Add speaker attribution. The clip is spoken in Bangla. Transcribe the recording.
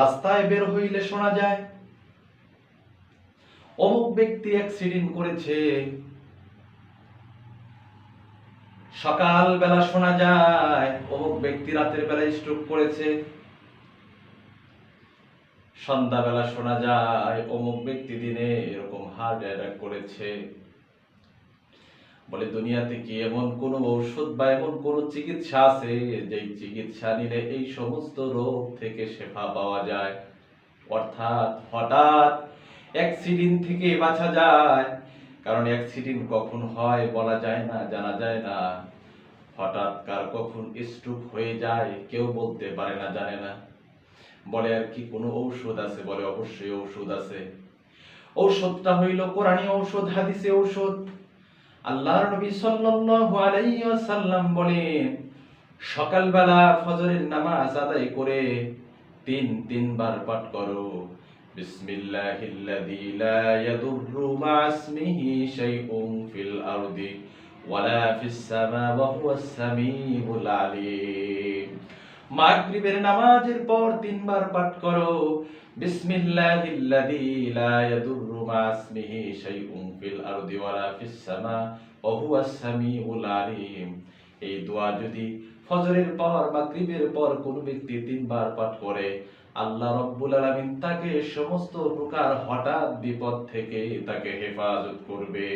Speaker 1: রাস্তায় বের হইলে শোনা যায়, অমুক ব্যক্তি অ্যাক্সিডেন্ট করেছে। সকাল বেলা শোনা যায়, অমুক ব্যক্তি রাতের বেলা স্ট্রোক করেছে। সন্ধ্যাবেলা শোনা যায়, অমুক ব্যক্তি দিনে এরকম হার্ট অ্যাটাক করেছে। বলে, দুনিয়াতে কি এমন কোন ঔষধ বা এমন কোন চিকিৎসা আছে যেই চিকিৎসা নিলে এই সমস্ত রোগ থেকে শেফা পাওয়া যায়? অর্থাৎ হঠাৎ অ্যাক্সিডেন্ট থেকে বাঁচা যায়। কারণ অ্যাক্সিডেন্ট কখন হয় বলা যায় না, জানা যায় না। হঠাৎ কার কখন স্ট্রোক হয়ে যায় কেউ বলতে পারে না, জানে না। বলে, আর কি কোনো ঔষধ আছে? বলে, অবশ্যই ঔষধ আছে। ঔষধটা হইল কোরআনী ঔষধ, হাদিসে ঔষধ। আল্লাহর নবী সাল্লাল্লাহু আলাইহি ওয়াসাল্লাম বলেন, সকালবেলা ফজরের নামাজ আদায় করে তিন তিনবার পাঠ করো। বিসমিল্লাহিল্লাযী লা ইয়াদুররু মা ইসমিহি শাইউন ফিল আরদি ওয়ালা ফিস সামা ওয়া হুয়াস সামিউল আলিম। মাগরিবের নামাজের পর তিনবার পাঠ করো। বিসমিল্লাহিল্লাযী লা ইয়াদুররু মা ইসমিহি শাইউন ফিল আরদি ওয়ালা ফিস সামা ওয়া হুয়াস সামিউল আলিম। এই দোয়া যদি ফজরের পর, মাগরিবের পর কোন ব্যক্তি তিনবার পাঠ করে, আল্লাহ রব্বুল আলামিন তাকে সমস্ত প্রকার হঠাৎ বিপদ থেকে তাকে হেফাজত করবে।